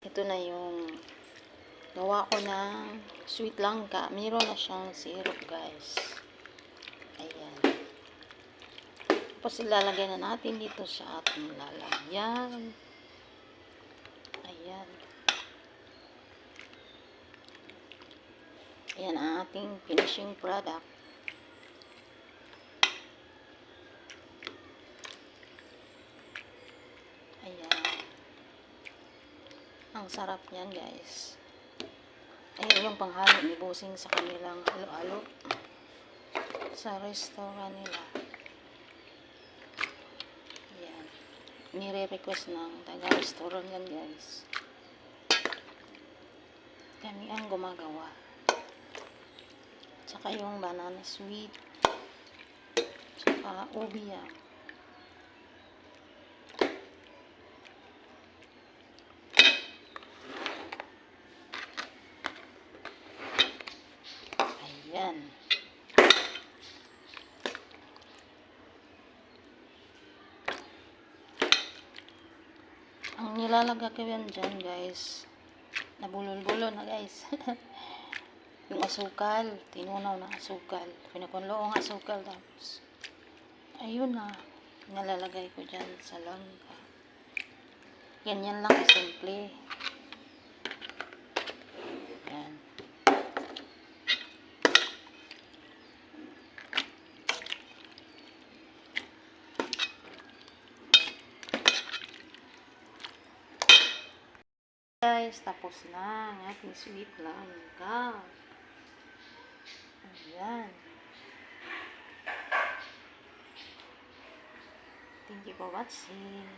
Ito na yung gawa ko ng sweet langka. Meron na siyang syrup, guys. Ayan. Tapos ilalagay na natin dito sa ating lalagyan. Ayan. Ayan ang ating finishing product. Ayan. Ang sarap niyan, guys. Ayun yung panghalo ni Busing sa kanilang halo-halo sa restaurant nila. Ayan. Nire-request ng taga-restaurant yan, guys. Kami ang gumagawa. Tsaka yung banana sweet. Tsaka ubi yan. Ayan. Ang nilalagay ko yan dyan, guys. Nabulol-bulo na, guys. yung asukal. Tinunaw na asukal. Pinakunlo ang asukal. Tapos, ayun na. Nalalagay ko dyan sa langka. Ganyan lang kasimple. Yan. Guys, tapos na ang ating sweet langka. Ayan. Thank you for watching.